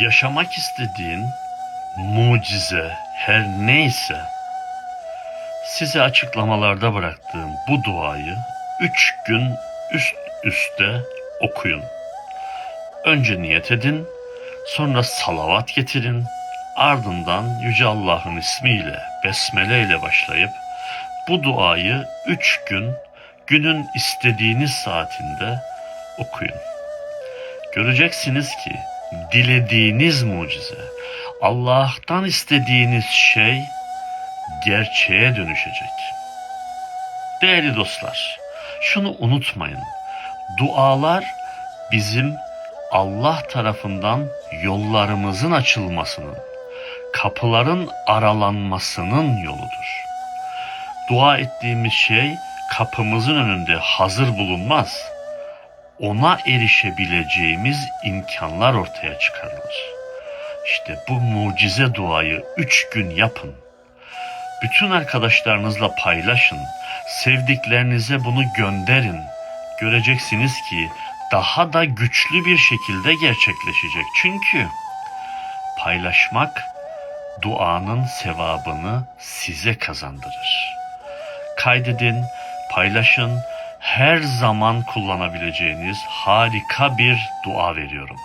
Yaşamak istediğin mucize her neyse size açıklamalarda bıraktığım bu duayı üç gün üst üste okuyun. Önce niyet edin, sonra salavat getirin, ardından Yüce Allah'ın ismiyle, besmele ile başlayıp bu duayı üç gün günün istediğiniz saatinde okuyun. Göreceksiniz ki dilediğiniz mucize, Allah'tan istediğiniz şey gerçeğe dönüşecek. Değerli dostlar, şunu unutmayın. Dualar bizim Allah tarafından yollarımızın açılmasının, kapıların aralanmasının yoludur. Dua ettiğimiz şey kapımızın önünde hazır bulunmaz. Ona erişebileceğimiz imkanlar ortaya çıkarılır. İşte bu mucize duayı üç gün yapın. Bütün arkadaşlarınızla paylaşın. Sevdiklerinize bunu gönderin. Göreceksiniz ki daha da güçlü bir şekilde gerçekleşecek. Çünkü paylaşmak duanın sevabını size kazandırır. Kaydedin, paylaşın. Her zaman kullanabileceğiniz harika bir dua veriyorum.